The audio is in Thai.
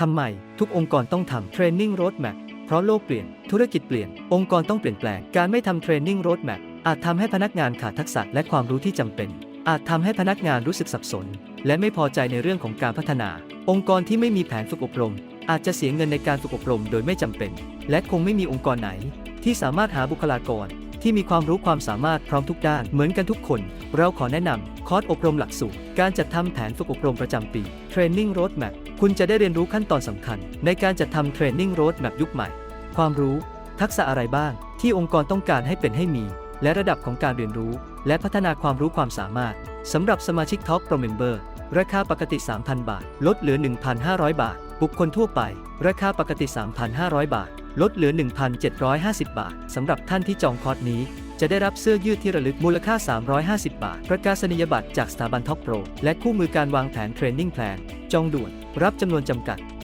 ทำไม ทุกองค์กรต้องทำ Training Roadmap เพราะโลกเปลี่ยน ธุรกิจเปลี่ยน องค์กรต้องเปลี่ยนแปลง การไม่ทำ Training Roadmap อาจทำให้พนักงานขาดทักษะและความรู้ที่จำเป็น อาจทำให้พนักงานรู้สึกสับสน และไม่พอใจในเรื่องของการพัฒนา องค์กรที่ไม่มีแผนฝึกอบรม อาจจะเสียเงินในการฝึกอบรมโดยไม่จำเป็น และคงไม่มีองค์กรไหน ที่สามารถหาบุคลากร ที่มีความรู้ความสามารถพร้อมทุกด้านเหมือนกันทุกคน เราขอแนะนำคอร์สอบรมหลักสูตร การจัดทำแผนฝึกอบรมประจำปี Training Roadmap คุณจะได้เรียนรู้ขั้นตอนสำคัญ ในการจัดทำ Training Roadmap ยุคใหม่ ความรู้ ทักษะอะไรบ้าง ที่องค์กรต้องการให้เป็นให้มี และระดับของการเรียนรู้ และพัฒนาความรู้ความสามารถสำหรับสมาชิก Talk Pro Member ราคาปกติ 3,000 บาท ลดเหลือ 1,500 บาท บุคคลทั่วไป ราคาปกติ 3,500 บาท ลดเหลือ 1,750 บาทสำหรับท่านที่จองคอร์สนี้ จะได้รับเสื้อยืดที่ระลึกมูลค่า 350 บาท ประกาศนียบัตรจากสถาบันท็อปโปรและคู่มือการวางแผนเทรนนิ่งแพลน จองด่วน รับจำนวนจำกัด